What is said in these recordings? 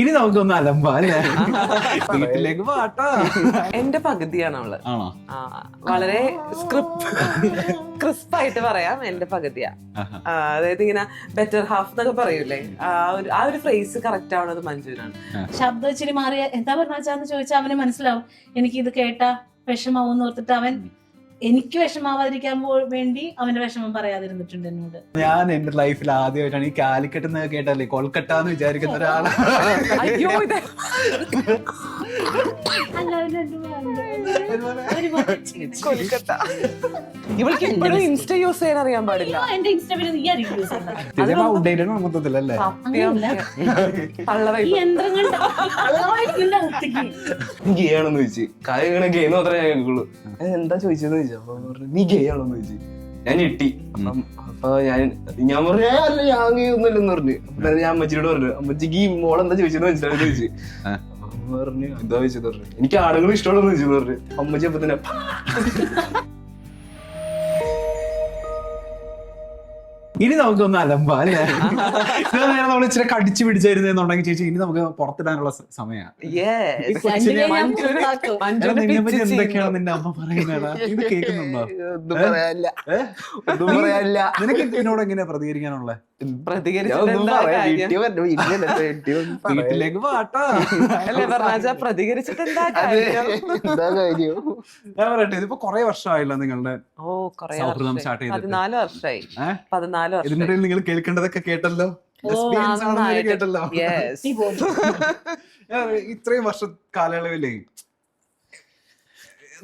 ഇനി നമുക്കൊന്ന് അലമ്പ അല്ലേ? വീട്ടിലേക്ക് പാട്ടാ എന്റെ പകുതിയാണ് അവൾ. ആണോ? വളരെ സ്ക്രിപ്റ്റ് ക്രിസ്പായിട്ട് പറയാം എന്റെ പകുതിയാ. അതായത് ഇങ്ങനെ ബെറ്റർ ഹാഫ് എന്നൊക്കെ പറയൂലേ? ആ ഒരു ആ ഒരു ഫ്രേസ് കറക്റ്റ് ആവണത് മഞ്ജുവിനാണ്. ശബ്ദം ഇച്ചിരി മാറിയ എന്താ പറഞ്ഞാന്ന് ചോദിച്ചാൽ അവന് മനസ്സിലാവും. എനിക്ക് ഇത് കേട്ടാ വിഷമാവും ഓർത്തിട്ട് അവൻ എനിക്ക് വിഷമാവാതിരിക്കാൻ വേണ്ടി അവന്റെ വിഷമം പറയാതിരുന്നിട്ടുണ്ട് എന്നോട്. ഞാൻ എന്റെ ലൈഫിൽ ആദ്യമായിട്ടാണ് ഈ കാലിക്കട്ട് എന്ന് കേട്ടല്ലേ കൊൽക്കട്ട എന്ന് വിചാരിക്കുന്ന ഒരാളാണ്. ഇവൾക്ക് ഇപ്പോഴും ഇൻസ്റ്റ യൂസ് ചെയ്യാൻ അറിയാൻ പാടില്ല. എന്റെ ഇൻസ്റ്റഗ്രാമിൽ നീ ആയിരിക്കും use ചെയ്യുന്നത്. ഔട്ട്ഡേറ്റഡ് മൊത്തത്തിലല്ലേ? ഈ യന്ത്രങ്ങൾ ചോദിച്ചു. മാത്രമേ ഞാൻ കേൾക്കുള്ളൂ "ഏ, എന്താ ചോദിച്ചത്? ചോദിച്ചു അപ്പൊ പറഞ്ഞു നീ ഗേ ആണോന്ന് ചോദിച്ചു. ഞാൻ ഞെട്ടി അപ്പം അപ്പൊ ഞാൻ ഞാൻ പറഞ്ഞു "ഏ, അല്ല ഞാൻ ഗേ ഒന്നുമില്ലെന്ന് പറഞ്ഞു. അപ്പൊ ഞാൻ അമ്മച്ചിയോട് പറഞ്ഞു അമ്മച്ചിക്ക് ഈ എന്താ ചോദിച്ചെന്ന് മനസ്സിലായി ചോദിച്ചു. അപ്പൊ അമ്മ പറഞ്ഞു എന്താ ചോദിച്ചത് പറഞ്ഞു. എനിക്ക് ആളുകൾ ഇഷ്ടമുള്ളതെന്ന് ചോദിച്ചു പറഞ്ഞു. അമ്മച്ചി അപ്പൊ തന്നെ ഇനി നമുക്കൊന്ന് അലമ്പാ അല്ലേ? നേരം നമ്മൾ ഇച്ചിരി കടിച്ചു പിടിച്ചായിരുന്നുണ്ടെങ്കിൽ ചേച്ചി ഇനി നമുക്ക് പുറത്തിടാനുള്ള സമയമാണ് എന്തൊക്കെയാണ് നിന്റെ അമ്മ പറയുന്നത് ഇത് കേൾക്കുന്നുണ്ടോ? ഒന്നും? പറയാനില്ല? നിനക്ക് എന്നോട് എങ്ങനെയാ പ്രതികരിക്കാനുള്ള? വീട്ടിലേക്ക് പാട്ടാ അല്ലേ പറഞ്ഞാ പ്രതികരിച്ചിട്ട് എന്താ കാര്യം? ഞാൻ പറയട്ടെ ഇതിപ്പോ കൊറേ വർഷമായില്ല നിങ്ങളുടെ ഓ കൊറേ സൗഹൃദം സ്റ്റാർട്ട് ചെയ്ത്. പതിനാല് വർഷമായി. പതിനാല് വർഷം ഇതിനിടയിൽ നിങ്ങൾ കേൾക്കേണ്ടതൊക്കെ കേട്ടല്ലോ? കേട്ടല്ലോ. ഇത്രയും വർഷ കാലയളവിലേ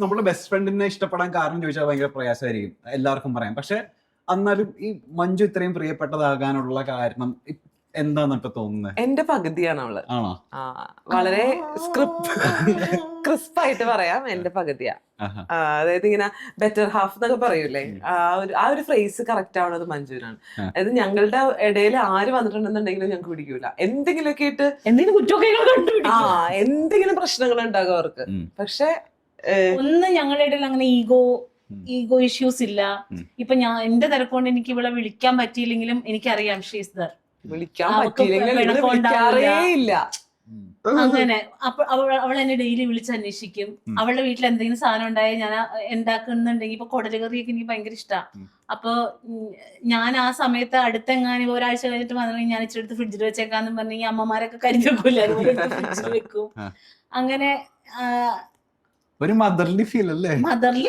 നമ്മുടെ ബെസ്റ്റ് ഫ്രണ്ടിനെ ഇഷ്ടപ്പെടാൻ കാരണം ചോദിച്ചാൽ ഭയങ്കര പ്രയാസമായിരിക്കും. എല്ലാവർക്കും പറയാം. പക്ഷെ എന്നാലും ഈ മഞ്ജു ഇത്രയും പ്രിയപ്പെട്ടതാകാനുള്ള കാരണം എന്താന്നൊക്കെ തോന്നുന്നത് എന്റെ പകുതിയാണ് അവൾ. ആണോ? ആ, വളരെ ക്രിസ്പ് ആയിട്ട് പറയാം എന്റെ പകുതിയാ. അതായത് ഇങ്ങനെ ബെറ്റർ ഹാഫ് എന്നൊക്കെ പറയൂലേ? ആ ഒരു ആ ഒരു ഫ്രേസ് കറക്റ്റ് ആവണത് മഞ്ജുവിനാണ്. അതായത് ഞങ്ങളുടെ ഇടയിൽ ആര് വന്നിട്ടുണ്ടെന്നുണ്ടെങ്കിലും ഞങ്ങൾക്ക് പിടിക്കൂല. എന്തെങ്കിലുമൊക്കെ ഇട്ട് എന്തെങ്കിലും കുറ്റമൊക്കെ ആ എന്തെങ്കിലും പ്രശ്നങ്ങൾ ഉണ്ടാകും അവർക്ക് പക്ഷെ ഒന്ന് ഞങ്ങളുടെ ഇടയിൽ അങ്ങനെ ഈഗോ. ഈഗോ ഇഷ്യൂസ് ഇല്ല. ഇപ്പൊ ഞാൻ എന്റെ തിരക്കൊണ്ട് എനിക്ക് ഇവിടെ വിളിക്കാൻ പറ്റിയില്ലെങ്കിലും എനിക്കറിയാം ഷീസ് ദർ വിളിക്കാൻ അങ്ങനെ. അപ്പൊ അവൾ അവൾ എന്നെ ഡെയിലി വിളിച്ച് അന്വേഷിക്കും. അവളുടെ വീട്ടിൽ എന്തെങ്കിലും സാധനം ഉണ്ടായാൽ ഞാൻ ഉണ്ടാക്കുന്നുണ്ടെങ്കിൽ ഇപ്പൊ കൊടലുകറിയൊക്കെ എനിക്ക് ഭയങ്കര ഇഷ്ടമാണ് ഉം. അപ്പൊ ഞാൻ ആ സമയത്ത് അടുത്തെങ്ങാനും ഒരാഴ്ച കഴിഞ്ഞിട്ട് വന്നിട്ടുണ്ടെങ്കിൽ ഞാൻ ഇച്ചിരി എടുത്ത് ഫ്രിഡ്ജിൽ വെച്ചേക്കാന്ന് പറഞ്ഞെങ്കിൽ അമ്മമാരൊക്കെ കരിഞ്ഞു വെക്കൂല അതുപോലെ ഫ്രിഡ്ജിൽ വെക്കും. അങ്ങനെ ഒരു മദർലി ഫീൽ അല്ലേ? മദർലി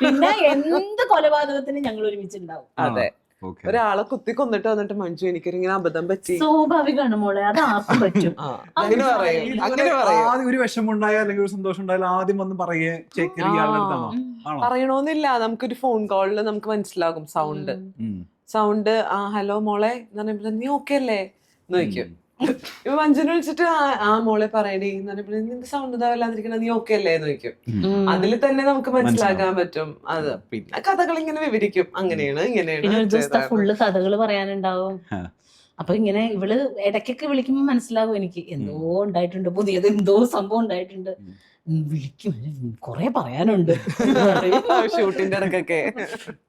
പിന്നെ എന്ത് കൊലപാതകത്തിന് ഞങ്ങൾ ഒരുമിച്ചുണ്ടാവും. അതെ. ഓക്കെ ഒരാളെ കുത്തി കൊന്നിട്ട് വന്നിട്ട് മഞ്ജു എനിക്കൊരിങ്ങനെ അബദ്ധം പറ്റി. സ്വാഭാവികമാണ് മോളെ അത് ആർക്കും പറ്റും. അങ്ങനെ പറയും. അങ്ങനെ പറയും. ആദ്യം ഒരു വിഷമം ഉണ്ടായാൽ അല്ലെങ്കിൽ ഒരു സന്തോഷം ഉണ്ടായാലും ആദ്യം ഒന്ന് പറയേ ചെക്ക് പറയണോന്നില്ല. നമുക്കൊരു ഫോൺ കോളിൽ നമുക്ക് മനസ്സിലാകും സൗണ്ട് സൗണ്ട് ആ ഹലോ മോളെ. എന്ന് പറയുമ്പോൾ നീ ഓക്കെ അല്ലേ? എന്ന് ചോദിക്കും. ഇപ്പൊ മഞ്ജുനെ വിളിച്ചിട്ട് ആ ആ മോളെ പറയണേ എന്ന് നിന്റെ സൗണ്ട് ഇതാവില്ലാതിരിക്കണ നീ ഓക്കെ അല്ലേ നോക്കും ചോദിക്കും. അതിൽ തന്നെ നമുക്ക് മനസ്സിലാക്കാൻ പറ്റും. അത് പിന്നെ. കഥകൾ ഇങ്ങനെ വിവരിക്കും. അങ്ങനെയാണ് ഇങ്ങനെയാണ്. ഫുള്ള് കഥകൾ പറയാനുണ്ടാവും. അപ്പൊ ഇങ്ങനെ ഇവൾ ഇടയ്ക്കൊക്കെ വിളിക്കുമ്പോ മനസ്സിലാകും എനിക്ക് എന്തോ ഉണ്ടായിട്ടുണ്ട് പുതിയത് എന്തോ സംഭവം ഉണ്ടായിട്ടുണ്ട്. വിളിക്കും. കൊറേ പറയാനുണ്ട്. ഷൂട്ടിന്റെ ഇടക്കൊക്കെ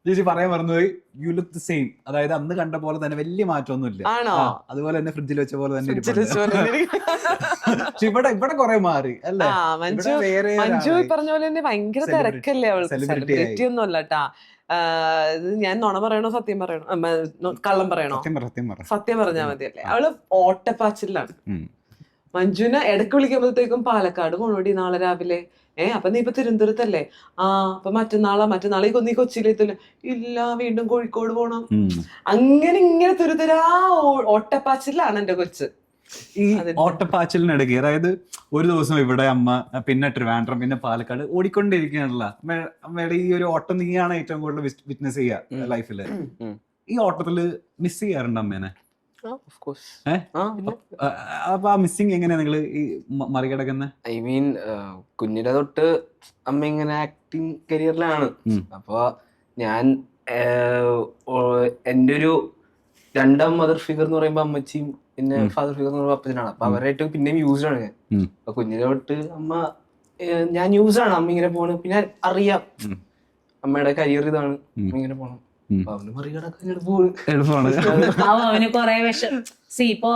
ചേച്ചി പറയാൻ മറന്നുപോയി. യു ലുക്ക് ദ സെയിം അതായത് അന്ന് കണ്ട പോലെ തന്നെ വലിയ മാറ്റമൊന്നുമില്ല. ആണോ? ആ, അതുപോലെ തന്നെ ഫ്രിഡ്ജിൽ വെച്ച പോലെ തന്നെ. പക്ഷെ ഇവിടെ ഇവിടെ കൊറേ മാറി അല്ലേ? മഞ്ജു മഞ്ജു പറഞ്ഞ പോലെ തന്നെ ഭയങ്കര Celebrity- തിരക്കല്ലേ celebrity സെലിബ്രിറ്റി ഒന്നും അല്ല കേട്ടാ ഞാൻ നുണ പറയണോ സത്യം പറയണോ? കള്ളം പറയണോ? സത്യം പറഞ്ഞാ സത്യം പറ. സത്യം പറഞ്ഞാൽ മതിയല്ലേ. അവൾ ഓട്ടപ്പാച്ചിലാണ്. മഞ്ജുനെ ഇടയ്ക്ക് വിളിക്കുമ്പോഴത്തേക്കും പാലക്കാട് പോണോടി നാളെ രാവിലെ. ഏ അപ്പൊ നീ ഇപ്പൊ തിരുവനന്തപുരത്തല്ലേ? ആ അപ്പൊ മറ്റന്നാളാ മറ്റന്നാളെ നീ കൊച്ചിയിലെത്തില്ല ഇല്ല വീണ്ടും കോഴിക്കോട് പോണം. അങ്ങനെ ഇങ്ങനെ തുരുതരാ ഓട്ടപ്പാച്ചിലാണ് എന്റെ കൊച്ച്. ഈ ഓട്ടപ്പാച്ചിലിനിടയ്ക്ക് അതായത് ഒരു ദിവസം ഇവിടെ അമ്മ പിന്നെ ട്രിവാൻഡ്രം പിന്നെ പാലക്കാട് ഓടിക്കൊണ്ടിരിക്കുകയാണല്ലോ. അമ്മ- അമ്മയുടെ ഈ ഒരു ഓട്ടം നീയാണ് ഏറ്റവും കൂടുതൽ വിറ്റ്നസ് ചെയ്യുക ഉം. ലൈഫിൽ. ഈ ഓട്ടത്തിൽ മിസ് ചെയ്യാറുണ്ട് അമ്മേനെ? അപ്പൊ ആ മിസ്സിങ് എങ്ങനെയാ നിങ്ങൾ ഈ മറികടക്കുന്നത് ഐ മീൻ കുഞ്ഞിലെ തൊട്ട് അമ്മ ഇങ്ങനെ ആക്ടിങ് കരിയറിലാണ്. അപ്പൊ ഞാൻ എന്റെ എന്റെ ഒരു രണ്ടാം മദർ ഫിഗർ എന്ന് പറയുമ്പോൾ അമ്മച്ചിയും പിന്നെ ഫാദർ ഫിഗർ എന്ന് പറയുമ്പോൾ അപ്പച്ചനാണ്. അപ്പൊ. അവരായിട്ട് പിന്നെയും യൂസ്ഡ് ആണ് ഞാൻ. അപ്പൊ കുഞ്ഞിലെ തൊട്ട് അമ്മ ഞാൻ യൂസ്ഡ് ആണ്. അമ്മ ഇങ്ങനെ പോണ്. പിന്നെ അറിയാം. അമ്മയുടെ കരിയർ ഇതാണ്. അമ്മ ഇങ്ങനെ പോണം. അവന് മറികടക്കാൻ എളുപ്പമാണ് അവന് കൊറേ വിഷം സി ഇപ്പോ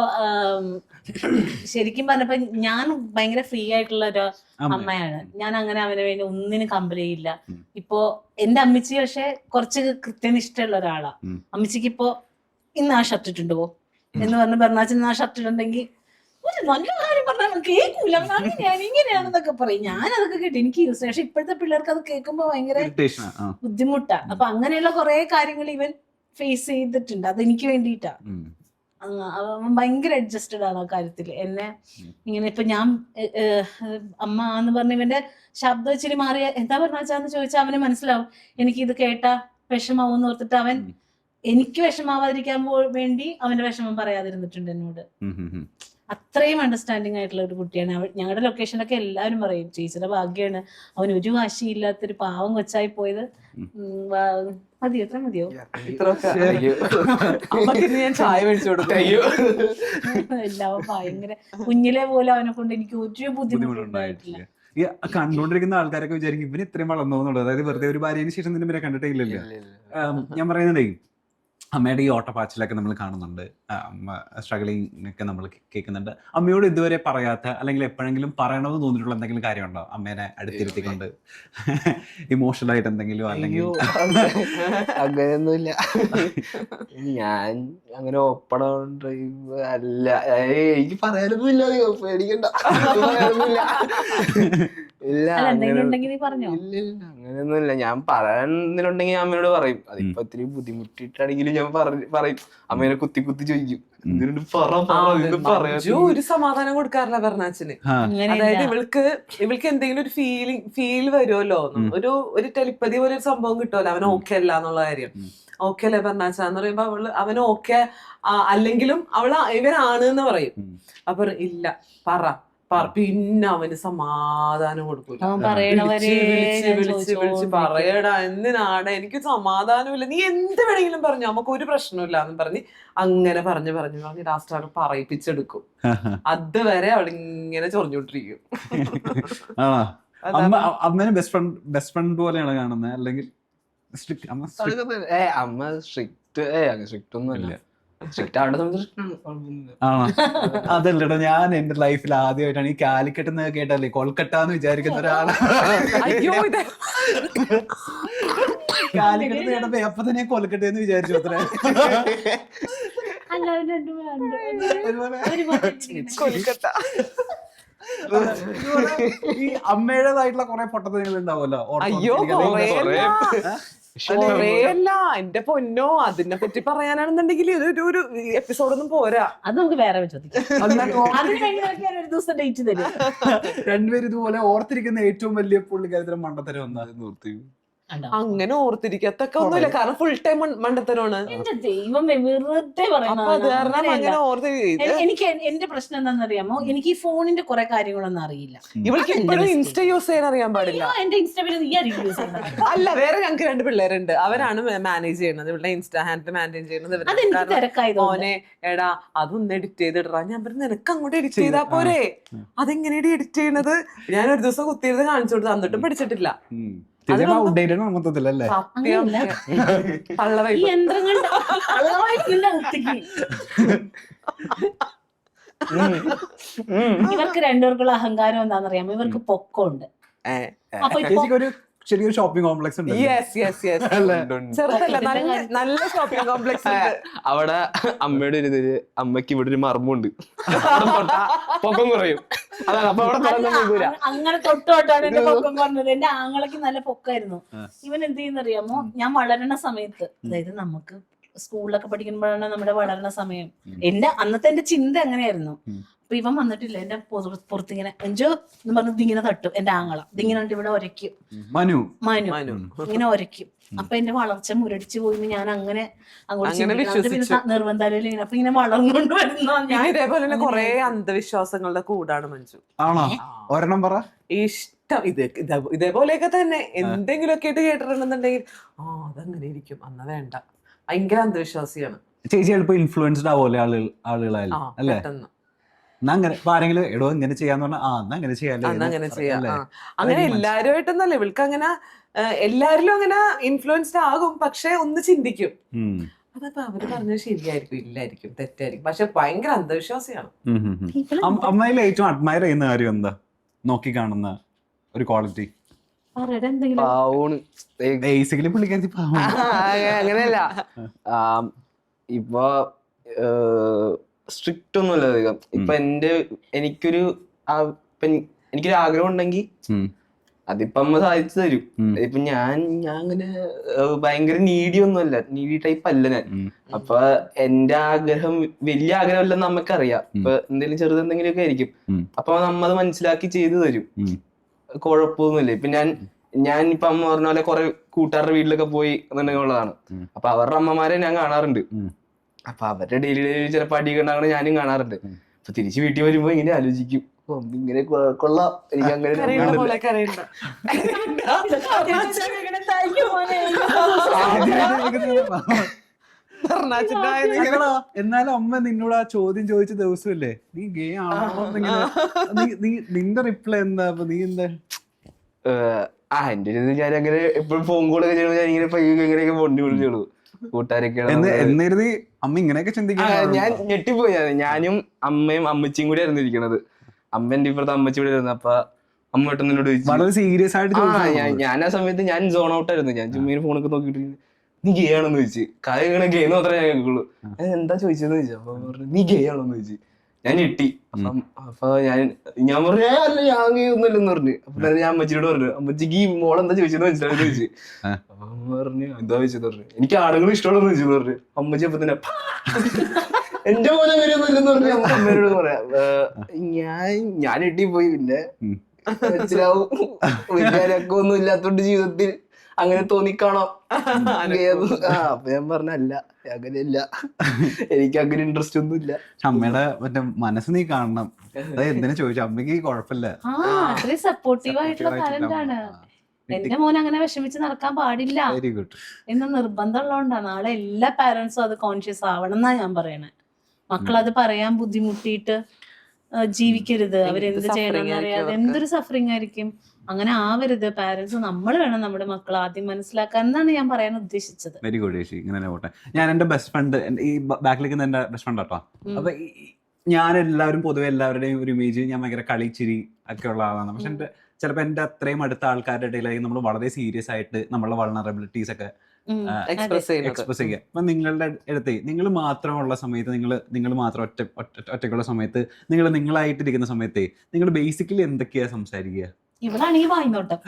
ശരിക്കും പറഞ്ഞപ്പോ ഞാൻ ഭയങ്കര ഫ്രീ ആയിട്ടുള്ള ഒരു അമ്മയാണ്. ഞാൻ അങ്ങനെ അവന് വേണ്ടി ഒന്നിനും കമ്പനി ഇല്ല. ഇപ്പോ എന്റെ അമ്മച്ചി പക്ഷെ കുറച്ച് കൃത്യനിഷ്ഠയുള്ള ഒരാളാ. അമ്മച്ചിക്ക് ഇപ്പോ ഇന്ന് ആ ഷർട്ട് ഇട്ടുണ്ടോ എന്ന് പറഞ്ഞ് ബെർണാച്ചൻ ആ ഷർട്ട് ഇട്ടുണ്ടെങ്കിൽ നല്ല കാര്യം പറഞ്ഞാൽ കേൾക്കൂല. ഞാൻ ഇങ്ങനെയാണെന്നൊക്കെ പറയും. ഞാൻ അതൊക്കെ കേട്ടു. എനിക്ക് യൂസ് പക്ഷെ ഇപ്പോഴത്തെ പിള്ളേർക്ക് അത് കേൾക്കുമ്പോ ഭയങ്കര ബുദ്ധിമുട്ടാ. അപ്പൊ അങ്ങനെയുള്ള കുറെ കാര്യങ്ങൾ ഇവൻ ഫേസ് ചെയ്തിട്ടുണ്ട്. അത് എനിക്ക് വേണ്ടിയിട്ടാ. അവൻ ഭയങ്കര അഡ്ജസ്റ്റഡ് ആണ് ആ കാര്യത്തിൽ എന്നെ. ഇങ്ങനെ ഇപ്പൊ ഞാൻ അമ്മ എന്ന് പറഞ്ഞ ഇവന്റെ ശബ്ദം ഇച്ചിരി മാറിയ എന്താ പറഞ്ഞാന്ന് ചോദിച്ചാൽ അവന് മനസ്സിലാവും. എനിക്ക് ഇത് കേട്ടാ വിഷമാവും ഓർത്തിട്ട് അവൻ. എനിക്ക് വിഷമാവാതിരിക്കാൻ വേണ്ടി അവന്റെ വിഷമം പറയാതിരുന്നിട്ടുണ്ട് എന്നോട്. അത്രയും അണ്ടർസ്റ്റാൻഡിങ് ആയിട്ടുള്ള ഒരു കുട്ടിയാണ്. അവൾ ഞങ്ങളുടെ ലൊക്കേഷനൊക്കെ എല്ലാവരും പറയും ചേച്ചിയുടെ ഭാഗ്യമാണ് അവൻ ഒരു വാശിയില്ലാത്തൊരു പാവം കൊച്ചായി പോയത്. മതിയോ? എത്ര മതിയോ? ഇത്രയൊക്കെ അയ്യോ. അമ്മയ്ക്ക് ഞാൻ ചായ മേടിച്ചു. എല്ലാം ഭയങ്കര കുഞ്ഞിലെ പോലെ അവനെ കൊണ്ട് എനിക്ക് ഒരു ബുദ്ധിമുട്ടുണ്ടായിട്ടില്ല. ഈ കണ്ടുകൊണ്ടിരിക്കുന്ന ആൾക്കാരൊക്കെ വിചാരിക്കും ഇവന് ഇത്രയും വളർന്നു എന്നുള്ളത് അതായത് വെറുതെ ഒരു ഭാര്യന് ശേഷം നിന്നെ കണ്ടിട്ടേ ഇല്ലല്ലോ. ഞാൻ പറയുന്നുണ്ടേ അമ്മയുടെ ഈ ഓട്ടപ്പാച്ചിലൊക്കെ നമ്മൾ കാണുന്നുണ്ട്. സ്ട്രഗിളിങ് അമ്മ സ്ട്രഗിളിംഗ് ഒക്കെ നമ്മൾ കേൾക്കുന്നുണ്ട്. അമ്മയോട് ഇതുവരെ പറയാത്ത അല്ലെങ്കിൽ എപ്പോഴെങ്കിലും പറയണമെന്ന് തോന്നിയിട്ടുള്ള എന്തെങ്കിലും കാര്യമുണ്ടോ? അമ്മേനെ അടുത്തിരുത്തിക്കൊണ്ട്. ഇമോഷണൽ ആയിട്ട് എന്തെങ്കിലും അല്ലെങ്കിൽ അങ്ങനെയൊന്നുമില്ല. ഞാൻ അങ്ങനെ ഓപ്പൺ ഡ്രൈവ് അല്ല. എനിക്ക് പറയാനൊന്നുമില്ല. പേടിക്കണ്ട. പറയാനൊന്നുമില്ല. ഇല്ല അങ്ങനെയൊന്നുമില്ല ഞാൻ പറയാനുണ്ടെങ്കിൽ ഞാൻ അമ്മയോട് പറയും. അതിപ്പോ ഇത്തിരി ബുദ്ധിമുട്ടിട്ടാണെങ്കിലും ഞാൻ പറ- പറയും. അമ്മേനെ കുത്തി കുത്തി ചോദിക്കും. ഒരു സമാധാനം കൊടുക്കാറില്ല ബെർണാച്ചിന് അതായത് ഇവൾക്ക് ഇവൾക്ക് എന്തെങ്കിലും ഒരു ഫീലിംഗ് ഫീൽ വരുമല്ലോ. ഒരു ഒരു ടെലിപ്പതി പോലെ ഒരു സംഭവം കിട്ടുമല്ലോ. അവൻ ഓക്കെ അല്ല എന്നുള്ള കാര്യം. ഓക്കെ അല്ലേ പറഞ്ഞാച്ചാന്ന് എന്ന് പറയുമ്പോ അവൾ അവൻ ഓക്കെ അല്ലെങ്കിലും അവൾ ഇവനാണ് എന്ന് പറയും. അപ്പൊ ഇല്ല പറ. പിന്നെ അവന് സമാധാനം കൊടുക്കൂല. വിളിച്ച് വിളിച്ച് വിളിച്ച്. പറയടാ എന്തിനാണ്? എനിക്ക് സമാധാനമില്ല. നീ എന്ത് വേണമെങ്കിലും പറഞ്ഞു നമുക്ക് ഒരു പ്രശ്നമില്ല എന്ന് പറഞ്ഞ് അങ്ങനെ പറഞ്ഞു പറഞ്ഞു പറഞ്ഞ് ലാസ്റ്റ് അവൾ പറയിപ്പിച്ചെടുക്കും. അതുവരെ അവൾ ഇങ്ങനെ ചൊറിഞ്ഞോണ്ടിരിക്കും അമ്മ അമ്മേനെ ബെസ്റ്റ് ഫ്രണ്ട് ബെസ്റ്റ് ഫ്രണ്ട് പോലെയാണ് കാണുന്നത്? അല്ലെങ്കിൽ സ്ട്രിക്റ്റ് അമ്മ സ്ട്രിക്റ്റ് ഏ അതല്ലട്ടോ ഞാൻ എന്റെ ലൈഫിൽ ആദ്യമായിട്ടാണ് ഈ കാലിക്കട്ട് എന്ന് കേട്ടല്ലേ കൊൽക്കട്ട എന്ന് വിചാരിക്കുന്ന ഒരാളാണ് കാലിക്കട്ട് കേട്ടപ്പോ എപ്പൊ തന്നെ കൊൽക്കട്ട എന്ന് വിചാരിച്ചു അത്ര. ഇതുപോലെ ഈ അമ്മയുടേതായിട്ടുള്ള കുറെ ഉണ്ടാവുമല്ലോ? അയ്യോ എന്റെ പൊന്നോ അതിനെ പറ്റി പറയാനാണെന്നുണ്ടെങ്കിൽ ഇതൊരു ഒരു എപ്പിസോഡൊന്നും പോരാ. അത് നമുക്ക് വേറെ ഒരു ദിവസം ഡേറ്റ് തരും. രണ്ടുപേരും ഇതുപോലെ ഓർത്തിരിക്കുന്ന ഏറ്റവും വലിയ പുള്ളിക്കാരത്തിന് മണ്ടത്തരം അത് നിർത്തി? അങ്ങനെ ഓർത്തിരിക്കത്തൊക്കെ ഒന്നുമില്ല. കാരണം ഫുൾ ടൈം മണ്ടത്തരമാണ്. എന്റെ വെറുതെ അങ്ങനെ ഓർത്തി എനിക്ക് എന്റെ പ്രശ്നം എന്താണെന്ന് അറിയാമോ എനിക്ക് ഈ ഫോണിന്റെ കുറെ കാര്യങ്ങളൊന്നും അറിയില്ല. ഇവൾക്ക് ഇപ്പോഴും ഇൻസ്റ്റ യൂസ് ചെയ്യാൻ അറിയാൻ പാടില്ല. എന്റെ ഇൻസ്റ്റ നീ അല്ല വേറെ ഞങ്ങൾക്ക് രണ്ട് പിള്ളേരുണ്ട്. അവരാണ് മാനേജ് ചെയ്യുന്നത്. ഇവളുടെ ഇൻസ്റ്റാ ഹാൻഡിൽ മാനേജ് ചെയ്യുന്നത് മോനെ എടാ അതൊന്ന് എഡിറ്റ് ചെയ്തിടാ ഞാൻ പറഞ്ഞു നിനക്ക് അങ്ങോട്ട് എഡിറ്റ് ചെയ്താ പോരെ. അതെങ്ങനെയാണ് എഡിറ്റ് ചെയ്യണത്? ഞാൻ ഒരു ദിവസം കുത്തിയിരുന്ന് കാണിച്ചു കൊടുത്തു എന്നിട്ടും പഠിച്ചിട്ടില്ല. ഔട്ട്ഡേറ്റഡ് ആണ് അങ്ങനെയല്ല. ഈ ഇവർക്ക് രണ്ടുപേർക്കുള്ള അഹങ്കാരം എന്താണെന്നറിയാമോ? ഇവർക്ക് പൊക്കമുണ്ട്. അപ്പൊ ചേച്ചിക്ക് ഒരു ശരിയൊരു ഷോപ്പിംഗ് കോംപ്ലക്സ് ഉണ്ട് യെസ് യെസ് യെസ് അല്ലേ? ചെറുതല്ല നല്ല നല്ല ഷോപ്പിംഗ് കോംപ്ലക്സ് ഉണ്ട്. അവിടെ അമ്മയുടെ ഒരു ഇതിൽ അമ്മയ്ക്ക് ഇവിടെ ഒരു മർമ്മുണ്ട് അവിടെ തൊട്ടാ പൊക്കം കുറയും. അതാണ് അപ്പൊ അവിടെ അങ്ങനെ അങ്ങനെ തൊട്ടോട്ടാണ് എന്റെ പൊക്കം പറഞ്ഞത് എന്റെ ആങ്ങളക്ക് നല്ല പൊക്കായിരുന്നു. ഇവൻ എന്ത് ചെയ്യുന്നറിയാമോ? ഞാൻ വളരണ സമയത്ത് അതായത് നമുക്ക് സ്കൂളിലൊക്കെ പഠിക്കുമ്പോഴാണ് നമ്മുടെ വളരണ സമയം. എന്റെ അന്നത്തെ എന്റെ ചിന്ത അങ്ങനെയായിരുന്നു. അപ്പൊ ഇവൻ വന്നിട്ടില്ല. എന്റെ പുറ- പുറത്തിങ്ങനെ എഞ്ചോ എന്ന് പറഞ്ഞു ഇതിങ്ങനെ തട്ടും. എന്റെ ആങ്ങള. ഇതിങ്ങനെ ഇവിടെ ഒരയ്ക്കും. മനു. മനു. ഇങ്ങനെ ഒരയ്ക്കും. അപ്പൊ എന്റെ വളർച്ച മുരടിച്ചു പോയി. ഞാൻ അങ്ങനെ അങ്ങോട്ട് നിർബന്ധം ഇങ്ങനെ അപ്പൊ ഇങ്ങനെ വളർന്നുകൊണ്ട് വരുന്ന ഞാൻ ഇതേപോലെ തന്നെ അന്ധവിശ്വാസങ്ങളുടെ കൂടാണ് മഞ്ജു. ആണോ? ഒരെണ്ണം പറ. ഇഷ്ടം. ഇത് ഇതേ- ഇതേപോലെയൊക്കെ തന്നെ. എന്തെങ്കിലുമൊക്കെ ആയിട്ട് കേട്ടിട്ടുണ്ടെന്നുണ്ടെങ്കിൽ ആ അതങ്ങനെ ഇരിക്കും. അന്ന വേണ്ട. ഭയങ്കര അന്ധവിശ്വാസിയാണ്. ചേച്ചി ചിലപ്പോ ഇൻഫ്ലുവൻസ്ഡ് ആവുമല്ലേ ആളുകൾ ആളുകളായാലും അല്ലെ? എന്നാ അങ്ങനെ ഇപ്പൊ ആരെങ്കിലും എടോ ഇങ്ങനെ ചെയ്യാന്ന് പറഞ്ഞാൽ ആ എന്നാ അങ്ങനെ ചെയ്യാല്ലേ അന്ന് അങ്ങനെ ചെയ്യാം. ആ. അങ്ങനെ എല്ലാരുമായിട്ടൊന്നല്ല ഇവൾക്ക് അങ്ങനെ ആ, എല്ലാരിലും അങ്ങനെ ഇൻഫ്ലുവൻസ്ഡ് ആകും പക്ഷെ ഒന്ന് ചിന്തിക്കും. ഉം. അതപ്പോ അവർ പറഞ്ഞ ശരിയായിരിക്കും ഇല്ലായിരിക്കും തെറ്റായിരിക്കും. പക്ഷെ ഭയങ്കര അന്ധവിശ്വാസിയാണ്. ഉം, ഉം, ഉം. ഇവൾ അം- അമ്മയിൽ ഏറ്റവും അഡ്മയർ ചെയ്യുന്ന കാര്യം എന്താ? നോക്കി കാണുന്ന ഒരു ക്വാളിറ്റി എന്തെങ്കിലും പാവോണ്. ബേസിക്കലി അങ്ങനെയല്ല. ആം, ഇപ്പൊ സ്ട്രിക്റ്റ് ഒന്നുമില്ല അധികം ഇപ്പൊ എന്റെ എനിക്കൊരു എനിക്കൊരു ആഗ്രഹം ഉണ്ടെങ്കിൽ. അതിപ്പോ അമ്മ സാധിച്ചു തരും. ഇപ്പൊ ഞാൻ ഞാൻ അങ്ങനെ ഭയങ്കര നീഡി ഒന്നുമല്ല നീഡി ടൈപ്പ് അല്ല ഞാൻ. അപ്പൊ എന്റെ ആഗ്രഹം വലിയ ആഗ്രഹമല്ലെന്ന് നമുക്കറിയാം ഇപ്പൊ എന്തെങ്കിലും ചെറുതെന്തെങ്കിലുമൊക്കെ ആയിരിക്കും. അപ്പൊ നമ്മത് മനസ്സിലാക്കി ചെയ്തു തരും. കുഴപ്പമൊന്നുമില്ല ഇപ്പൊ ഞാൻ ഞാൻ ഇപ്പൊ അമ്മ പറഞ്ഞ പോലെ കുറെ കൂട്ടുകാരുടെ വീട്ടിലൊക്കെ പോയി എന്നുള്ളതാണ് അപ്പൊ അവരുടെ അമ്മമാരെ ഞാൻ കാണാറുണ്ട്. അപ്പൊ അവരുടെ ഡെയിലി ഡെയിലി ചിലപ്പോൾ അടിയൊക്കെ ഉണ്ടാകണ ഞാനും കാണാറുണ്ട്. അപ്പൊ തിരിച്ച് വീട്ടിൽ വരുമ്പോ ഇങ്ങനെ ആലോചിക്കും ഇങ്ങനെ കൊള്ളാം എനിക്ക് അങ്ങനെ ഒരു കരയണ്ട അമ്മ പോലെ ഉണ്ട്." കരയണ്ട Thank you മോനെ. പറഞ്ഞാച്ചിട്ടാ എങ്ങനെടാ? എന്നാലും അമ്മ നിന്നോട് ആ ചോദ്യം ചോദിച്ച ദിവസമല്ലേ നീ ഗേ ആണോ നിന്റെ റിപ്ലൈ എന്താ നീ എന്താ ആ എന്റെ ഞാൻ അങ്ങനെ എപ്പോഴും ഫോൺ കോൾ ഒക്കെ ചെയ്യുമ്പോൾ ഞാൻ ഇങ്ങനെ പയ്യെ ഇങ്ങനെയൊക്കെ പൊണ്ടി വിളിച്ചോളൂ നമ്മൾ എന്നിരുന്ന് അമ്മ ഇങ്ങനെയൊക്കെ ചിന്തിക്കുന്നത് ഞാൻ ഞെട്ടിപ്പോയി. ഞാനും അമ്മയും അമ്മച്ചിയും കൂടി ആയിരുന്നു ഇരിക്കണത്. അമ്മ എന്റെ ഇപ്പുറത്ത് അമ്മച്ചി കൂടെ ആയിരുന്നു അപ്പൊ അമ്മ പെട്ടെന്ന് എന്നോട് വളരെ സീരിയസ് ആയിട്ട് ഞാൻ ആ സമയത്ത് ഞാൻ സോൺ ഔട്ട് ആയിരുന്നു. ഞാൻ ചുമ്മാ ഫോണൊക്കെ നോക്കിട്ട് നീ ഗേ ആണെന്ന് ചോദിച്ചു. കഥ ഇങ്ങനെ ഗേ എന്ന് മാത്രമേ ഞാൻ കേൾക്കുള്ളൂ. എന്താ ചോദിച്ചെന്ന് ചോദിച്ചു? അപ്പൊ പറഞ്ഞു നീ ഗേ ആണോന്ന് ചോദിച്ചു. ഞാൻ ഞെട്ടി. അപ്പം അപ്പൊ ഞാൻ ഞാൻ പറഞ്ഞു "ഏ, അല്ല ഞാൻ ഒന്നുമില്ലെന്ന് പറഞ്ഞു. അപ്പൊ ഞാൻ അമ്മച്ചിയോട് പറഞ്ഞു അമ്മച്ചിക്ക് ഈ മോളെന്താ ചോദിച്ചെന്ന് മനസ്സിലായി ചോദിച്ചു. അപ്പൊ അമ്മ പറഞ്ഞു എന്താ ചോദിച്ചെന്ന് പറഞ്ഞു? എനിക്ക് ആളുകൾ ഇഷ്ടമുള്ളതെന്ന് ചോദിച്ചു പറഞ്ഞു. അമ്മച്ചി അപ്പൊ തന്നെ. എന്റെ പോലെ വരുന്നില്ലെന്ന് പറഞ്ഞു. അമ്മ അമ്മയോട് പറയാം ഞാൻ ഞാൻ ഇട്ടി പോയി പിന്നെ. മനസ്സിലാവും. വലിയ ഒന്നും ഇല്ലാത്തോണ്ട് ജീവിതത്തിൽ അങ്ങനെ തോന്നിക്കാണോ? അപ്പൊ ഞാൻ പറഞ്ഞല്ല. അങ്ങനെയല്ല. എനിക്ക് അങ്ങനെ ഇൻട്രസ്റ്റ് ഒന്നും ഇല്ല അമ്മയുടെ മറ്റേ മനസ്സ് നീ കാണണം. അതെ എന്തിനാ ചോദിച്ചു? അമ്മയ്ക്ക് കുഴപ്പമില്ല. അത്രയും സപ്പോർട്ടീവ് ആയിട്ടുള്ള പാരന്റ് ആണ്. എന്റെ മോൻ അങ്ങനെ വിഷമിച്ച് നടക്കാൻ പാടില്ല. വെരി ഗുഡ് എന്ന് നിർബന്ധമുള്ളതുകൊണ്ടാ. നാളെ എല്ലാ പാരന്റ്സും അത് കോൺഷ്യസ് ആവണം എന്നാ ഞാൻ പറയണേ. മക്കൾ അത് പറയാൻ ബുദ്ധിമുട്ടിയിട്ട് ജീവിക്കരുത്. അവരെന്ത് ചെയ്യണം ചെയ്യണമെന്ന് ആയിരിക്കും അറിയാതെ അവർക്ക്. എന്തൊരു സഫറിങ് ആയിരിക്കും? അങ്ങനെ ആവരുത്. പാരന്റ്സ് നമ്മൾ വേണം നമ്മുടെ മക്കൾ ആദ്യം മനസ്സിലാക്കാൻ എന്നാണ് ഞാൻ പറയാൻ ഉദ്ദേശിച്ചത്. വെരി ഗുഡ് ചേച്ചി. ഇങ്ങനെ തന്നെ പോട്ടെ. ഞാൻ എന്റെ ബെസ്റ്റ് ഫ്രണ്ട് ഈ ബാക്കിലേക്ക് എന്റെ ബെസ്റ്റ് ഫ്രണ്ട് കേട്ടോ. അപ്പൊ ഞാൻ എല്ലാവരും പൊതുവെ എല്ലാവരുടെയും ഒരു ഇമേജ് ഞാൻ ഭയങ്കര കളിച്ചിരി ഒക്കെ ഉള്ള ആളാണ്. പക്ഷെ എന്റെ ചിലപ്പോ എന്റെ അത്രയും അടുത്ത ആൾക്കാരുടെ ഇടയിലായി നമ്മൾ വളരെ സീരിയസ് ആയിട്ട് നമ്മളെ വളണറബിലിറ്റീസ് ഒക്കെ. എക്സ്പ്രസ് ചെയ്യുക. അപ്പൊ നിങ്ങളുടെ അടുത്ത് നിങ്ങൾ മാത്രമുള്ള സമയത്ത് നിങ്ങൾ നിങ്ങൾ മാത്രം ഒറ്റ ഒറ്റ- ഒറ്റയ്ക്കുള്ള സമയത്ത് നിങ്ങൾ നിങ്ങളായിട്ടിരിക്കുന്ന സമയത്ത് നിങ്ങൾ ബേസിക്കലി എന്തൊക്കെയാ സംസാരിക്കുക? ഇവളാണ് ഈ വായ്നോട്ടം.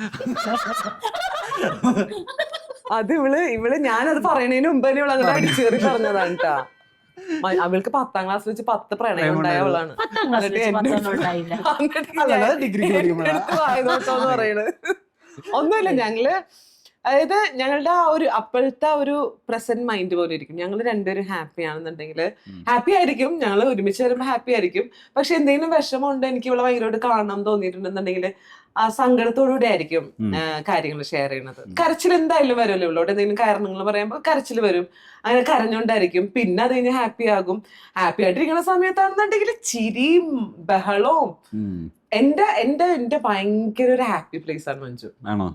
അത് ഇവൾ ഇവൾ ഞാനത് പറയണതിന് മുമ്പ് തന്നെ ഇവൾ അങ്ങനെ അടിച്ചേറി പറഞ്ഞതാണ് കേട്ടാ അവൾക്ക് പത്താം ക്ലാസ് വെച്ച് പത്ത് പ്രണയം ഉണ്ടായവളാണ്. എടുത്ത് വായനോട്ടം എന്ന് പറയണത് ഒന്നുമില്ല ഞങ്ങൾ അതായത് ഞങ്ങളുടെ ആ ഒരു അപ്പോഴത്തെ ആ ഒരു പ്രസന്റ് മൈൻഡ് പോലെ ഇരിക്കും. ഞങ്ങൾ രണ്ടുപേരും ഹാപ്പി ആണെന്നുണ്ടെങ്കിൽ ഹാപ്പി ആയിരിക്കും. ഞങ്ങൾ ഒരുമിച്ച് വരുമ്പോൾ ഹാപ്പി ആയിരിക്കും. പക്ഷെ എന്തെങ്കിലും വിഷമമുണ്ട്? എനിക്ക് ഇവിടെ ഭയങ്കരമായിട്ട് കാണണം തോന്നിയിട്ടുണ്ടെന്നുണ്ടെങ്കിൽ ആ സങ്കടത്തോടുകൂടി ആയിരിക്കും കാര്യങ്ങൾ ഷെയർ ചെയ്യുന്നത്. കരച്ചിൽ എന്തായാലും വരുമല്ലോ. ഇവളോട് എന്തെങ്കിലും കാരണങ്ങൾ പറയുമ്പോൾ കരച്ചിൽ വരും. അങ്ങനെ കരഞ്ഞുകൊണ്ടായിരിക്കും പിന്നെ അത് കഴിഞ്ഞ് ഹാപ്പി ആകും. ഹാപ്പി ആയിട്ടിരിക്കുന്ന സമയത്താണെന്നുണ്ടെങ്കിൽ ചിരിയും ബഹളവും. എന്റെ എന്റെ എന്റെ ഭയങ്കര ഒരു ഹാപ്പി പ്ലേസ് ആണ് മഞ്ജു. ആണോ?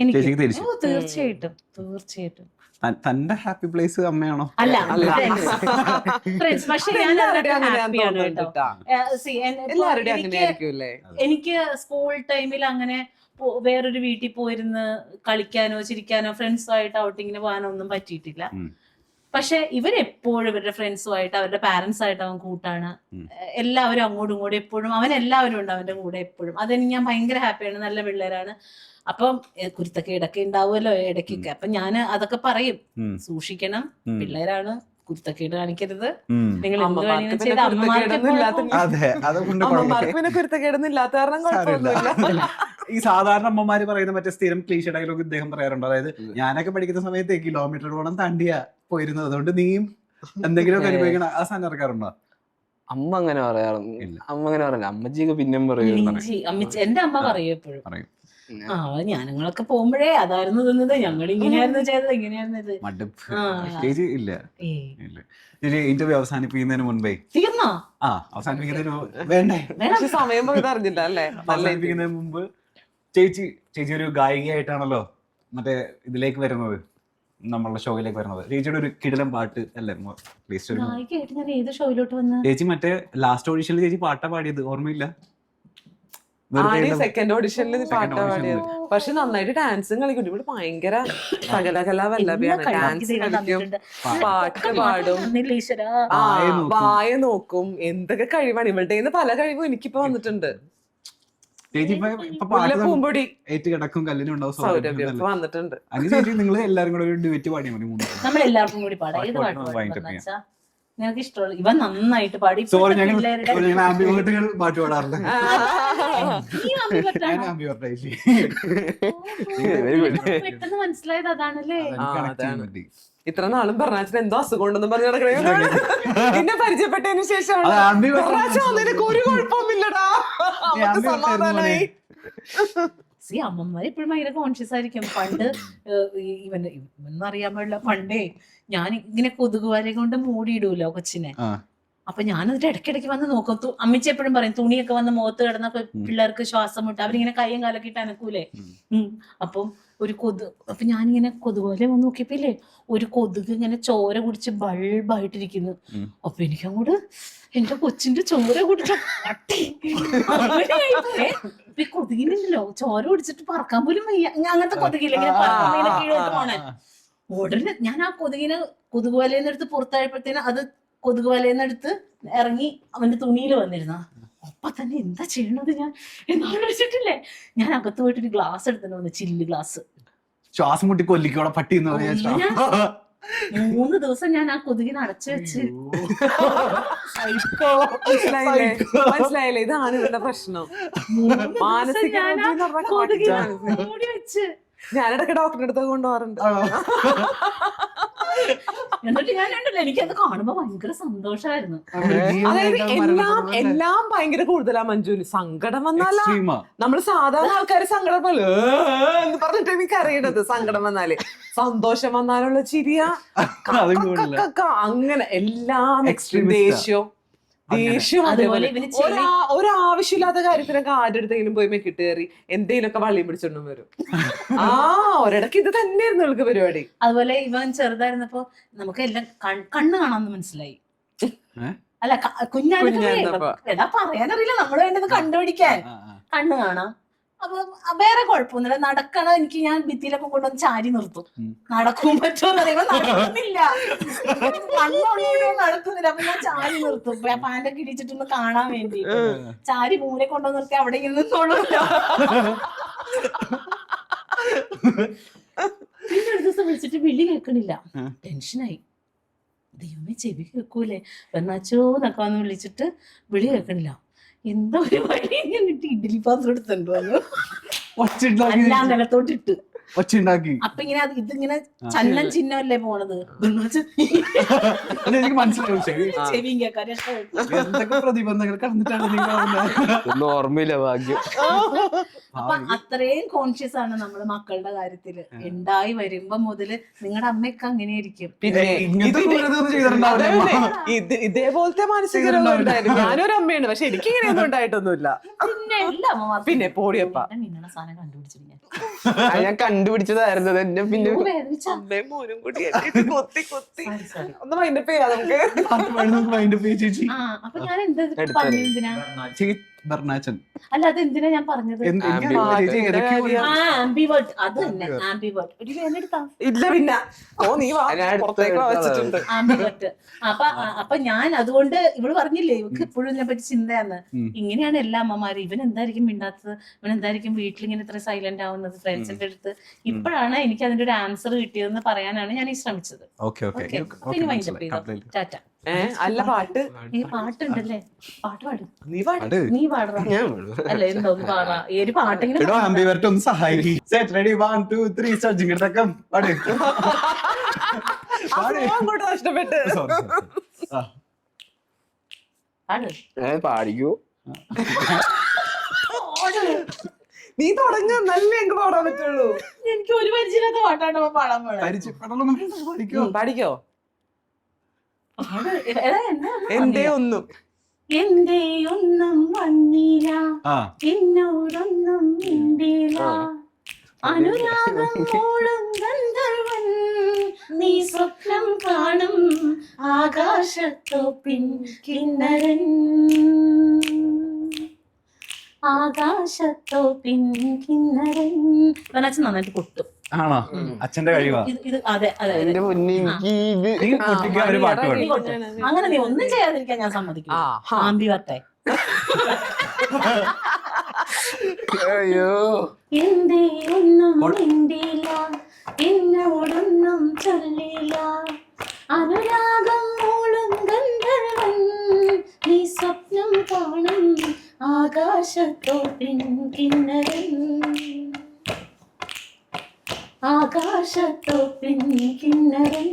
എനിക്ക് ചേച്ചിക്ക് തിരിച്ചു. ഓ തീർച്ചയായിട്ടും തീർച്ചയായിട്ടും. തന്റെ ഹാപ്പി പ്ലേസ് അമ്മയാണോ? അല്ല അല്ല. ഫ്രണ്ട്സ് പക്ഷെ ഞാൻ എനിക്ക് സ്കൂൾ ടൈമിൽ അങ്ങനെ വേറൊരു വീട്ടിൽ പോയിരുന്ന് കളിക്കാനോ ചിരിക്കാനോ ഫ്രണ്ട്സുമായിട്ട് ഔട്ടിങ്ങിന് പോകാനോ ഒന്നും പറ്റിയിട്ടില്ല. പക്ഷെ ഇവരെപ്പോഴും ഇവരുടെ ഫ്രണ്ട്സുമായിട്ട് അവരുടെ പാരന്റ്സ് ആയിട്ട് അവൻ കൂട്ടാണ്. എല്ലാവരും അങ്ങോട്ടും ഇങ്ങോട്ടും എപ്പോഴും അവൻ എല്ലാവരും ഉണ്ട് അവന്റെ കൂടെ എപ്പോഴും. അതിന് ഞാൻ ഭയങ്കര ഹാപ്പിയാണ് നല്ല പിള്ളേരാണ്. അപ്പം കുരുത്തൊക്കെ ഇടയ്ക്ക് ഉണ്ടാവുമല്ലോ ഇടയ്ക്കൊക്കെ. അപ്പൊ ഞാൻ അതൊക്കെ പറയും. സൂക്ഷിക്കണം. പിള്ളേരാണ് കുരുത്തക്കേട് കാണിക്കരുത്. നിങ്ങൾ പിന്നെ കുരുത്തക്കേടൊന്നും ഇല്ലാത്ത കാരണം കുഴപ്പമൊന്നുമില്ല. ഈ സാധാരണ അമ്മമാര് പറയുന്ന മറ്റേ സ്ഥിരം ക്ലീശ ഡയലോഗ് ഇദ്ദേഹം പറയാറുണ്ട്. അതായത് ഞാനൊക്കെ പഠിക്കുന്ന സമയത്ത് കിലോമീറ്ററുകളോളം താണ്ടിയാ. പോയിരുന്നത്. അതുകൊണ്ട് നീയും എന്തെങ്കിലുമൊക്കെ അനുഭവിക്കണം. ആ സാധനം ഇറക്കാറുണ്ടോ? അമ്മ അങ്ങനെ പറയാറൊന്നും അമ്മ അങ്ങനെ പറയില്ല. അമ്മച്ചിയൊക്കെ പിന്നെയും പറയും എന്റെ അമ്മ. പറയും. എപ്പോഴും. ആ ഞാനങ്ങളൊക്കെ പോകുമ്പോഴേ അതായിരുന്നു തിന്നത്. ഞങ്ങൾ ഇങ്ങനെയായിരുന്നു ചെയ്തത് ഇങ്ങനെയായിരുന്നു ഇത്. മടുപ്പ്. ഇല്ല. ഇന്റർവ്യൂ അവസാനിപ്പിക്കുന്നതിന് മുൻപേ. തീർന്നോ? ആ അവസാനിപ്പിക്കുന്നതിന് വേണ്ടേ? സമയം അറിഞ്ഞില്ല അല്ലേ? അവസാനിപ്പിക്കുന്നതിന് മുമ്പ് ചേച്ചി ചേച്ചി ഒരു ഗായികയായിട്ടാണല്ലോ മറ്റേ ഇതിലേക്ക് വരുന്നത്. നമ്മളുടെ ഷോയിലേക്ക് വരുന്നത്. ചേച്ചിയുടെ ഒരു കിടിലം പാട്ട് അല്ലേ? പ്ലീസ് ഒരു നായികയായിട്ട് ഞാൻ ഏത് ഷോയിലോട്ട് വന്ന്? ചേച്ചി മറ്റേ ലാസ്റ്റ് ഓഡിഷനിൽ ചേച്ചി പാട്ടാ പാടിയത് ഓർമ്മയില്ല? ആടി സെക്കൻഡ് ഓഡിഷനിൽ പാട്ടാ പാടിയത്. പക്ഷെ നന്നായിട്ട് ഡാൻസും കളിക്കും ഇവിടെ ഭയങ്കര സകലകലാ വല്ലഭയാണ് എന്നെ ഡാൻസ് കളിക്കും. പാട്ട്. പാടും. വായ നോക്കും. എന്തൊക്കെ കഴിവാണ്? ഇവളുടെ പല കഴിവും എനിക്കിപ്പോ വന്നിട്ടുണ്ട്. ചേച്ചി ഇപ്പൊ പാട്ട് ഏറ്റ് കിടക്കും കല്ലിനും ഉണ്ടാവും സൗരഭ്യം. വന്നിട്ടുണ്ട്. അങ്ങനെ ചേച്ചി നിങ്ങൾ എല്ലാരും കൂടെ ഒരു ഡിബേറ്റ് പാടിയാൽ മതി മൂന്ന് നമ്മൾ എല്ലാവർക്കും കൂടി പാടാം. ഏത് പാട്ട് നിനക്ക് ഇഷ്ടമുള്ള ഇവൻ നന്നായിട്ട് പാടി. സോറി ഞങ്ങൾ ആംബിവേർട്ടുകൾ പാട്ട് പാടാറില്ല. പെട്ടെന്ന് മനസ്സിലായത് അതാണല്ലേ. ഇത്ര നാളും പറഞ്ഞാച്ചൻ എന്തോ അസുഖം ഉണ്ടെന്ന് പറഞ്ഞു നടക്കണേ. പിന്നെ പരിചയപ്പെട്ടതിന് ശേഷം. നിനക്ക് ഒരു കുഴപ്പമൊന്നുമില്ലടാ. ആയിരുന്നു സി അമ്മമാർ ഇപ്പോഴും ഭയങ്കര കോൺഷ്യസ് ആയിരിക്കും. പണ്ട് ഇവൻ ഇവൻ ഇവനൊന്നും അറിയാൻ പാടില്ല. പണ്ടേ ഞാൻ ഇങ്ങനെ കൊതുകുവാരെ കൊണ്ട് മൂടിയിടൂലോ കൊച്ചിനെ. അപ്പൊ ഞാനതിന്റെ ഇടയ്ക്കിടയ്ക്ക് വന്ന് നോക്കും. അമ്മച്ച എപ്പോഴും പറയും തുണിയൊക്കെ വന്ന് മുഖത്ത് കിടന്ന പിള്ളേർക്ക് ശ്വാസം മുട്ട അവരിങ്ങനെ കയ്യും കാലൊക്കെ ഇട്ട് അനക്കൂലേ. അപ്പം ഒരു കൊതു അപ്പൊ ഞാനിങ്ങനെ കൊതുപോലെ വന്ന് നോക്കിയപ്പോലേ ഒരു കൊതുക് ഇങ്ങനെ ചോര കുടിച്ച് ബൾബായിട്ടിരിക്കുന്നു. അപ്പൊ എനിക്ക് അങ്ങോട്ട് എന്റെ കൊച്ചിന്റെ ചോര കുടിച്ച പട്ടി ഈ കൊതുകിനുണ്ടല്ലോ ചോര കുടിച്ചിട്ട് പറക്കാൻ പോലും വയ്യ. ഞാൻ അങ്ങനത്തെ കൊതുകില്ല ഇങ്ങനെ പറക്കാൻ കീഴോട്ട് പോണേ. ഉടനെ ഞാൻ ആ കൊതുകിനെ കൊതുക് വലയിൽ എടുത്ത് പുറത്തായപ്പോഴത്തേന് അത് കൊതുക് വലയെന്നെടുത്ത് എടുത്ത് ഇറങ്ങി അവന്റെ തുണിയിൽ വന്നിരുന്ന. അപ്പൊ തന്നെ എന്താ ചെയ്യണത് ഞാൻ? എന്നാലോചിച്ചിട്ടില്ലേ ഞാൻ അകത്ത് പോയിട്ട് ഒരു ഗ്ലാസ് എടുത്തിട്ട് വന്നു ചില്ല് ഗ്ലാസ് ശ്വാസം മുട്ടി കൊല്ലിക്കോടെ പട്ടി എന്ന് പറഞ്ഞാൽ മൂന്ന് ദിവസം ഞാൻ ആ കൊതുകിനെ അടച്ചു വെച്ച്. മനസ്സിലായില്ലേ? മനസ്സിലായില്ലേ? ഇതാണ് ഇവരുടെ പ്രശ്നം. മാനസിക. മൂടി വെച്ച്. ഞാനിടയ്ക്ക് ഡോക്ടറിന്റെ അടുത്ത് കൊണ്ടുപോകാറുണ്ട്. എന്നിട്ട് ഞാൻ കണ്ടില്ല എനിക്കത് കാണുമ്പോ ഭയങ്കര സന്തോഷമായിരുന്നു അതായത് എല്ലാം എല്ലാം ഭയങ്കര കൂടുതലാ മഞ്ജുവിന്. സങ്കടം വന്നാലാ നമ്മൾ സാധാരണ ആൾക്കാര് സങ്കടം എന്ന് പറഞ്ഞിട്ട് എനിക്ക് അറിയണത് സങ്കടം വന്നാൽ. സന്തോഷം വന്നാലുള്ള ചിരിയ. അങ്ങനെ എല്ലാം എക്സ്ട്രീം ദേഷ്യം. ദേഷ്യം അതുപോലെ ഒരാവശ്യമില്ലാത്ത കാര്യത്തിനൊക്കെ ആരുടെ അടുത്തെങ്കിലും പോയി മെക്കിട്ട് കയറി എന്തെങ്കിലുമൊക്കെ വള്ളിയും പിടിച്ചോണ്ടും വരും. ആ ഒരിടക്ക് ഇത് തന്നെയായിരുന്നു ഇവൾക്ക് പരിപാടി. അതുപോലെ ഇവൻ ചെറുതായിരുന്നപ്പോ നമുക്ക് എല്ലാം കണ്ണ് കാണാന്ന് മനസ്സിലായി. അല്ല കുഞ്ഞാണ് പറയാനറിയില്ല നമ്മൾ വേണ്ടത് കണ്ടുപിടിക്കാൻ. കണ്ണ് കാണാം. അപ്പൊ വേറെ കുഴപ്പമൊന്നുമില്ല. നടക്കണ എനിക്ക് ഞാൻ ഭിത്തിയിലൊക്കെ കൊണ്ടുവന്ന് ചാരി നിർത്തും. നടക്കും പറ്റുമെന്ന് പറയുമ്പോ നടക്കുന്നില്ല. നടക്കുന്നില്ല. അപ്പൊ ഞാൻ ചാരി നിർത്തും. പാന്റൊക്കെ ഇടിച്ചിട്ടൊന്ന് കാണാൻ വേണ്ടി ചാരി മൂലെ കൊണ്ടുവന്ന് നിർത്തി അവിടെ ഇങ്ങനെ നിന്നോളൂല്ലോ പിന്നെ ഒരു ദിവസം വിളിച്ചിട്ട് വിളി കേൾക്കണില്ല. ടെൻഷനായി. ദൈവമേ ചെവി കേൾക്കൂലേ? എന്നാച്ചോ എന്നൊക്കെ വന്ന് വിളിച്ചിട്ട് വിളി കേൾക്കണില്ല. എന്താ ഒരു വഴി ഞാൻ ഇട്ട് ഇഡ്ഡലി പാത്രം എടുത്തുണ്ട് വന്നു ഒച്ച ഉണ്ടാക്കി എല്ലാം നിലത്തോട്ട് ഇട്ട് ഒച്ച ഉണ്ടാക്കി അപ്പൊ ഇങ്ങനെ അത് ഇതിങ്ങനെ ആ. ചന്നം ചിഹ്നമല്ലേ പോണത്? എനിക്ക് മനസ്സിലാവും ശരി. ചെവിയും കേൾക്കാൻ എന്തൊക്കെ പ്രതിബന്ധങ്ങൾ കടന്നിട്ടാണ് നിങ്ങൾ ആവുന്നത്? ഒന്നും ഓർമ്മയില്ല ഭാഗ്യം. അപ്പൊ അത്രയും കോൺഷ്യസ് ആണ് നമ്മൾ മക്കളുടെ കാര്യത്തിൽ. ഉണ്ടായി വരുമ്പോ മുതൽ നിങ്ങളുടെ അമ്മയൊക്കെ പിന്നെ അമ്മ. അതന്നെ. ഇത് ഇതേപോലത്തെ മാനസിക രോഗം ഉണ്ടായിരുന്നു ഞാനൊരു അമ്മയാണ് പക്ഷെ എനിക്ക് ഇങ്ങനെയൊന്നും ഉണ്ടായിട്ടൊന്നുമില്ല. പിന്നെ പിന്നെ പോടിയപ്പ. നിങ്ങളുടെ സാധനം കണ്ടുപിടിച്ചിരിക്കാൻ ഞാൻ കണ്ടു. ഞാൻ കണ്ടുപിടിച്ചതായിരുന്നു എന്റെ എന്നെ പിന്നെ അമ്മയും മോനും കൂടി എന്നെ കൊത്തി കൊത്തി. ഒന്ന് മൈൻഡ് ചെയ്യാം നമുക്ക് അപ്പൊ ഞാൻ എന്താ. പറഞ്ഞു ബർണാച്ചൻ അല്ല അത് എന്തിനാ ഞാൻ പറഞ്ഞത് ആംബിവേർട്ട് അത് തന്നെ ആംബിവേർട്ട് ഒരു ഇല്ല പിന്നെ. ഓ നീ. വെച്ചിട്ടുണ്ട്. ആംബിവേർട്ട് അപ്പൊ അപ്പൊ ഞാൻ അതുകൊണ്ട് ഇവൾ പറഞ്ഞില്ലേ ഇവക്ക് എപ്പോഴും ഇതിനെ പറ്റി ചിന്തയാന്ന്. ഇങ്ങനെയാണ് എല്ലാ അമ്മമാരും. ഇവൻ എന്തായിരിക്കും മിണ്ടാത്തത്? ഇവൻ എന്തായിരിക്കും വീട്ടിൽ ഇങ്ങനെ ഇത്ര സൈലന്റ് ആവുന്നത്? ഫ്രണ്ട്സിന്റെ അടുത്ത്. ഇപ്പോഴാണ് എനിക്ക് അതിന്റെ ഒരു ആൻസർ കിട്ടിയതെന്ന് പറയാനാണ് ഞാൻ ഈ ശ്രമിച്ചത്. Okay okay tata. ഏ അല്ല പാട്ട്. ഈ പാട്ടുണ്ടല്ലേ? പാട്ട് പാടും. നീ പാട്. നീ ഞാൻ. അല്ല പാടാ? ഈ ഒരു എടോ ആംബിവേർട്ട് ഒന്ന് സഹായിക്കും. Set ready one two three surging എടുത്തക്കം പാട്. ആ flow അങ്ങോട്ട് നഷ്ടപ്പെട്ട്. സോറി പാട്. ഞാൻ പാടിക്കൂ. നീ തുടങ്ങ നല്ല എനിക്ക് പാടാൻ പറ്റുള്ളൂ. എനിക്ക് ഒരു പരിചയമില്ലാത്ത പാട്ടാണ് പാടാൻ പാടിക്കോ? പാടിക്കോ? എന്തേ ഒന്നും എന്തേ ഒന്നും? വന്നില്ല. ആ. എന്നോടൊന്നും മിണ്ടില്ല. അനുരാഗം മൂളും ഗന്ധർവൻ നീ സ്വപ്നം കാണും ആകാശത്തോപ്പിൻ കിന്നരൻ. ആകാശത്തോപ്പിൻ കിന്നരൻ. നന്നായിട്ട് കൊട്ടും ആണോ? അച്ഛന്റെ കഴിവാ? ഇത് അതെ അതെ അതെ. എന്റെ മുന്നേ എനിക്ക് ഇത് നീ പൊട്ടിക്കാൻ ഒരു പാട്ട് പാടും. അങ്ങനെ നീ ഒന്നും ചെയ്യാതിരിക്കാൻ ഞാൻ സമ്മതിക്കും ആ, ഹാ. ആമ്പി വട്ടെ. അയ്യോ. എന്തേ ഒന്നും മിണ്ടില്ല എന്നോടൊന്നും ചൊല്ലില്ല അനുരാഗം മൂളും ഗന്ധർവൻ. നീ സ്വപ്നം കാണും ആകാശത്തോപ്പിൻ കിന്നരൻ. ആകാശത്തോപ്പിൻ കിന്നരൻ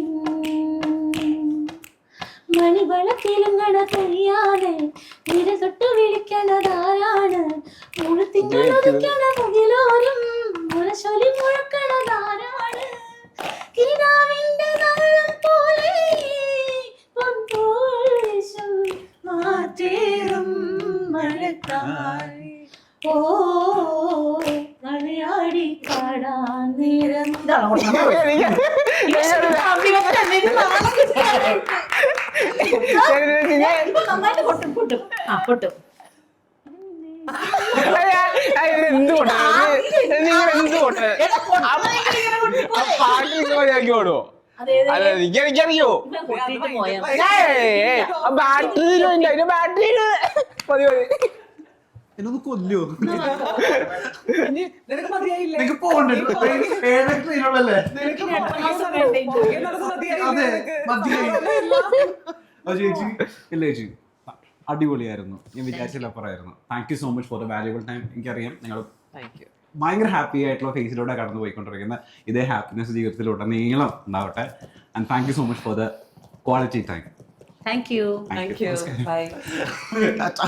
മണിവളത്തിലുങ്ങണ കഴിയാതെ നിര തൊട്ട് വിളിക്കണതാരാണ് മുഴുത്തിങ്കളൊതുക്കണ മുകിലോരും. മുരശൊലി മുഴക്കണതാരാണ് കിനാവിന്റെ നാളം പോലെ പൊൻപോൽ വീശും മാറ്റേറും മഴക്കായി ഓ കളിയാടി പാടാൻ നേരം നന്നായിട്ട് കൊട്ടും കൊട്ടും ആ കൊട്ടും എന്ത് പാട്ട്. ഞങ്ങൾക്ക് ഓടുവോ അല്ല എനിക്ക് എനിക്കറിയോ. ബാറ്ററിയിലോ ഇല്ല അതിന്റെ ബാറ്ററിയിൽ മതി മതി എന്നൊന്ന് കൊല്ലോ നിനക്ക് പോകണ്ടേ ട്രെയിനുള്ളല്ലേ അതെ? മതിയായി ചേച്ചി. ഇല്ല ചേച്ചി. അടിപൊളിയായിരുന്നു. ഞാൻ വിചാരിച്ചില്ലപ്പുറമായിരുന്നു thank you so much for the valuable time എനിക്കറിയാം നിങ്ങൾ. ഭയങ്കര ഹാപ്പി ആയിട്ടുള്ള ഫേസിലൂടെ കടന്നു പോയിക്കൊണ്ടിരിക്കുന്ന ഇതേ ഹാപ്പിനെസ് ജീവിതത്തിലുടനീളം ഉണ്ടാവട്ടെ. And thank you so much for the quality time thank you thank you. Tata